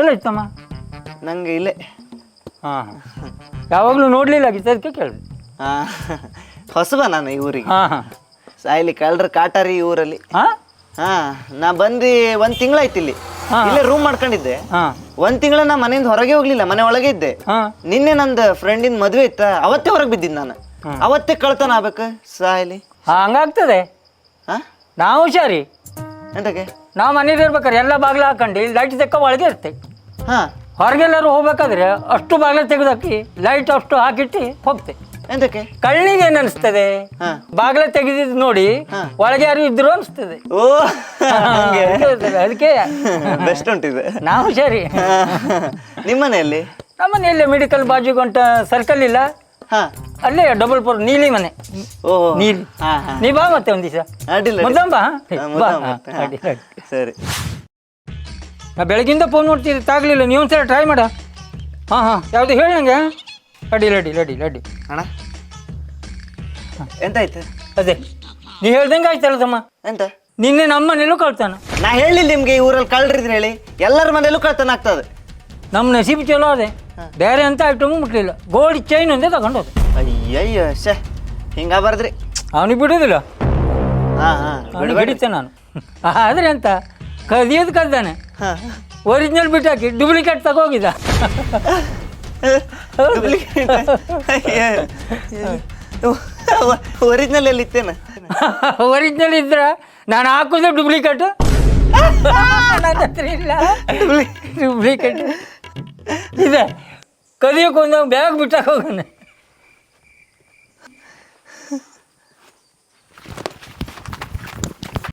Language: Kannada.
ಎಲ್ಲ ಇತ್ತಮ್ಮ ನಂಗೆ ಇಲ್ಲೇ. ಹಾಂ ಯಾವಾಗಲೂ ನೋಡಲಿಲ್ಲ ಅದಕ್ಕೆ ಕೇಳಿದೆ ಹಾ ಹೊಸಬ ನಾನು ಈ ಊರಿಗೆ. ಹಾಂ ಹಾಂ. ಸಾಯ್ಲಿ ಕಳ್ರ ಕಾಟಾರಿ ಈ ಊರಲ್ಲಿ. ಹಾಂ? ಹಾ ನಾ ಬಂದು ಒಂದ್ ತಿಂಗಳಾಯ್ತು ಇಲ್ಲಿ. ಹಾ. ಇಲ್ಲೇ ರೂಮ್ ಮಾಡ್ಕೊಂಡಿದ್ದೆ. ಹಾಂ. ಒಂದ್ ತಿಂಗಳ ನಾ ಮನೆಯಿಂದ ಹೊರಗೆ ಹೋಗ್ಲಿಲ್ಲ ಮನೆ ಒಳಗೆ ಇದ್ದೆ. ಹಾಂ. ನಿನ್ನೆ ನಂದು ಫ್ರೆಂಡಿನ ಮದುವೆ ಇತ್ತ ಅವತ್ತೇ ಹೊರಗೆ ಬಿದ್ದಿದ್ದು ನಾನು. ಅವತ್ತೇ ಕಳ್ತನ ಆಗ್ಬೇಕು ಸಾಯ್ಲಿ ಹಂಗಾಗ್ತದೆ. ಹಾ? ನಾವು ಹುಷಾರಿ. ಎಂತಕ್ಕೆ? ನಾವು ಮನೇಲಿ ಇರ್ಬೇಕಾದ್ರೆ ಎಲ್ಲ ಬಾಗ್ಲ ಹಾಕೊಂಡು ಲೈಟ್ ತೆಕ್ಕ ಒಳಗೆ ಇರ್ತೆ. ಹಾ. ಹೊರಗೆಲ್ಲರೂ ಹೋಗ್ಬೇಕಾದ್ರೆ ಅಷ್ಟು ಬಾಗಿಲು ತೆಗೆದಾಕಿ ಲೈಟ್ ಅಷ್ಟು ಹಾಕಿಟ್ಟು ಹೋಗ್ತೆ. ಎಂದಕ್ಕೆ ಕಣ್ಣಿಗೆ ಏನ್ ಅನಿಸ್ತದೆ? ಹಾ. ಬಾಗಿಲ ತೆಗೆದಿದ್ ನೋಡಿ ಹಾ. ಒಳಗೆ ಯಾರು ಇದ್ರು ಅನಿಸ್ತದೆ. ಓ. ಹಂಗೆ ಅದಕ್ಕೆ. ಬೆಸ್ಟ್ ಉಂಟಿದೆ. ನಾವು ಹುಷಾರಿ. ನಿಮ್ಮನೆಯಲ್ಲಿ? ಮನೆಯಲ್ಲಿ ಮೆಡಿಕಲ್ ಬಾಜುಗಂಟ ಸರ್ಕಲ್ ಇಲ್ಲ. ಹಾ. ಅಲ್ಲೇ ಡಬಲ್ ಫೋರ್ ನೀಲಿ ಮನೆ. ಓ ನೀಲಿ. ಹಾ ಹಾ. ನೀ ಬಾ ಮತ್ತೆ ಒಂದು ದಿವಸ ಅಡ್ಡಿಲ್ಲ. ಬಾ ಹಾ, ಬಾ. ಮುದ್ದಂ ಮತ್ತೆ, ಹಾ. ಅಡ್ಡಿಲ್ಲ, ಅಡ್ಡಿಲ್ಲ. ಸರಿ. ನಾ ಬೆಳಗಿಂದ ಫೋನ್ ನೋಡ್ತಿದ್ದೆ ತಾಗಲಿಲ್ಲ. ನೀವು ಒಂದ್ಸಲ ಟ್ರೈ ಮಾಡ. ಹಾಂ ಹಾಂ. ಯಾವುದು ಹೇಳಿ ನಂಗೆ. ಲಡಿ ಲಡಿ ಲಡಿ ಲಡಿ ಅಣ್ಣ. ಎಂತಾಯ್ತು? ಅದೇ. ನೀ ಹೇಳ್ದಂಗೆ ಆಯ್ತಲ್ಲ ತಮ್ಮ. ಎಂತ? ನಿನ್ನೆ ನಮ್ಮ ಮನೇಲೂ ಕಳ್ತಾನ. ನಾ ಹೇಳಿಲ್ಲ ನಿಮ್ಗೆ ಈ ಊರಲ್ಲಿ ಕಳ್ರಿದ್ರೆ ಹೇಳಿ. ಎಲ್ಲರ ಮನೆಯಲ್ಲೂ ಕಳ್ತನ ಆಗ್ತದೆ. ನಮ್ಮ ನಸೀಬ್ ಚಲೋ ಅದೇ. ಬೇರೆ ಅಂತ ಐಟಮು ಮುಟ್ಲಿಲ್ಲ. ಗೋಲ್ಡ್ ಚೈನ್ ಒಂದೇ ತಗೊಂಡೋದು ಅಯ್ಯಯ್ಯ ಶೇ ಹಿಂಗ ಬರ್ದ್ರಿ. ಅವನಿಗೆ ಬಿಡೋದಿಲ್ಲ. ಹಾಂ ಹಾಂ. ಬಿಡುತ್ತೆ ನಾನು. ಆದರೆ ಎಂತ? ಕದಿಯೋದು ಕದ್ದಾನೆ. ಒರಿಜಿನಲ್ ಬಿಟ್ಟಾಕಿ ಡೂಪ್ಲಿಕೇಟ್ ತಗೋಗಿದ ಒರಿಜಿನಲ್ ಅಲ್ಲಿ ಇತ್ತೇನ? ಒರಿಜಿನಲ್ ಇದ್ರ ನಾನು ಹಾಕುದು ಡೂಪ್ಲಿಕೇಟ್ ನನ್ನ ಹತ್ರ ಇಲ್ಲ. ಡೂಪ್ಲಿಕೇಟ್ ಇದೆ. ಕದಿಯೋಕೆ ಒಂದು ಬ್ಯಾಗ್ ಬಿಟ್ಟಾಕ ಹೋಗಾನೆ